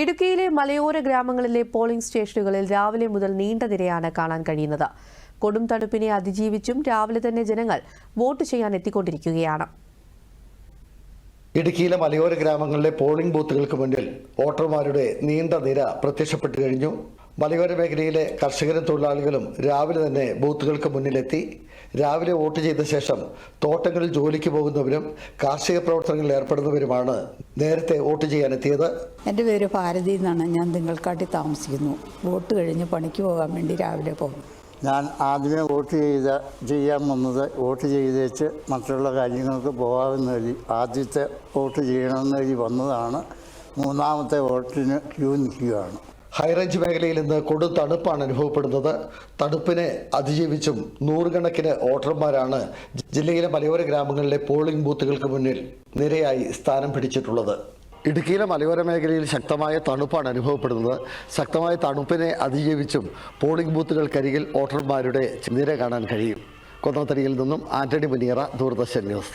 ഇടുക്കിയിലെ മലയോര ഗ്രാമങ്ങളിലെ പോളിംഗ് സ്റ്റേഷനുകളിൽ രാവിലെ മുതൽ നീണ്ട നിരയാണ് കാണാൻ കഴിയുന്നത്. കൊടും തണുപ്പിനെ അതിജീവിച്ചും രാവിലെ തന്നെ ജനങ്ങൾ വോട്ട് ചെയ്യാൻ എത്തിക്കൊണ്ടിരിക്കുകയാണ്. ഇടുക്കിയിലെ മലയോര ഗ്രാമങ്ങളിലെ പോളിംഗ് ബൂത്തുകൾക്ക് മുന്നിൽ വോട്ടർമാരുടെ നീണ്ട നിര പ്രത്യക്ഷപ്പെട്ടു കഴിഞ്ഞു. മലയോര മേഖലയിലെ കർഷകരും തൊഴിലാളികളും രാവിലെ തന്നെ ബൂത്തുകൾക്ക് മുന്നിലെത്തി. രാവിലെ വോട്ട് ചെയ്ത ശേഷം തോട്ടങ്ങളിൽ ജോലിക്ക് പോകുന്നവരും കാർഷിക പ്രവർത്തനങ്ങളിൽ ഏർപ്പെടുന്നവരുമാണ് നേരത്തെ വോട്ട് ചെയ്യാനെത്തിയത്. എന്റെ പേര് ഭാരതി എന്നാണ്. ഞാൻ തിങ്കൾക്കാട്ടി താമസിക്കുന്നു. വോട്ട് കഴിഞ്ഞ് പണിക്ക് പോകാൻ വേണ്ടി രാവിലെ പോകും. ഞാൻ ആദ്യമേ വോട്ട് ചെയ്ത ചെയ്യാൻ വന്നത് വോട്ട് ചെയ്തേച്ച് മറ്റുള്ള കാര്യങ്ങൾക്ക് പോകാമെന്ന് കരുതി ആദ്യത്തെ വോട്ട് ചെയ്യണമെന്ന് കരുതി വന്നതാണ്. മൂന്നാമത്തെ വോട്ടിന് ക്യൂ നിൽക്കുകയാണ്. ഹൈറേഞ്ച് മേഖലയിൽ ഇന്ന് കൊടും തണുപ്പാണ് അനുഭവപ്പെടുന്നത്. തണുപ്പിനെ അതിജീവിച്ചും നൂറുകണക്കിന് വോട്ടർമാരാണ് ജില്ലയിലെ മലയോര ഗ്രാമങ്ങളിലെ പോളിംഗ് ബൂത്തുകൾക്ക് മുന്നിൽ നിരയായി സ്ഥാനം പിടിച്ചിട്ടുള്ളത്. ഇടുക്കിയിലെ മലയോര മേഖലയിൽ ശക്തമായ തണുപ്പാണ് അനുഭവപ്പെടുന്നത്. ശക്തമായ തണുപ്പിനെ അതിജീവിച്ചും പോളിംഗ് ബൂത്തുകൾക്കരികിൽ വോട്ടർമാരുടെ നിര കാണാൻ കഴിയും. കൊന്നത്തടിയിൽ നിന്നും ആന്റണി മുനിയറ ദൂരദർശൻ ന്യൂസ്.